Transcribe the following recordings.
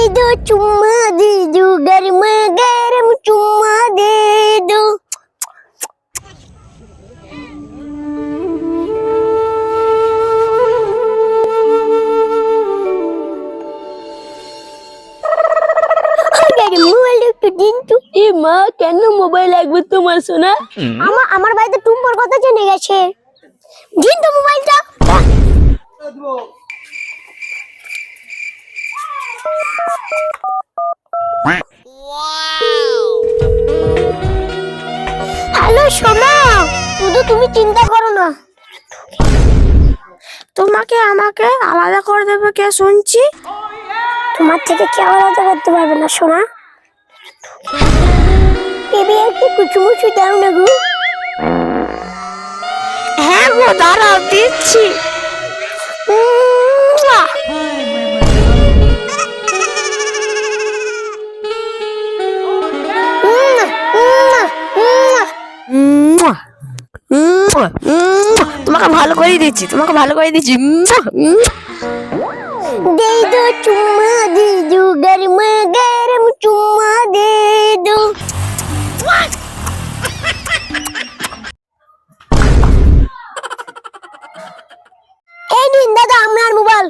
दे दो चुम्मा दे दो गर्मा गर्म चुम्मा दे दो মোবাইল একটু দিন তো এ মা কেন মোবাইল লাগবে তোমার সোনা আমার আমার বাড়িতে টুম্পর কথা জেনে গেছে দিন তো মোবাইলটা হ্যালো সোনা শুধু তুমি চিন্তা করো না। তোমাকে আমাকে আলাদা করে দেবে কে শুনছি? তোমার থেকে কেউ আলাদা করতে পারবে না, সোনা। বেবি একটু কুচুমুচু দাও না গো। হ্যাঁ গো, দাঁড়াও, দিচ্ছি। তোমাকে ভালো করে দিচ্ছি তোমাকে ভালো করে দিচ্ছি মুয়া, মুয়া। दे दो चुम्मा दे दो गर्मा गर्म चुम्मा दे दो এই নিন দাদা আপনার মোবাইল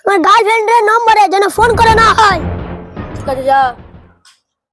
আমার গার্লফ্রেন্ডের নম্বরে যেন ফোন করে না হয় ঠিক আছে যা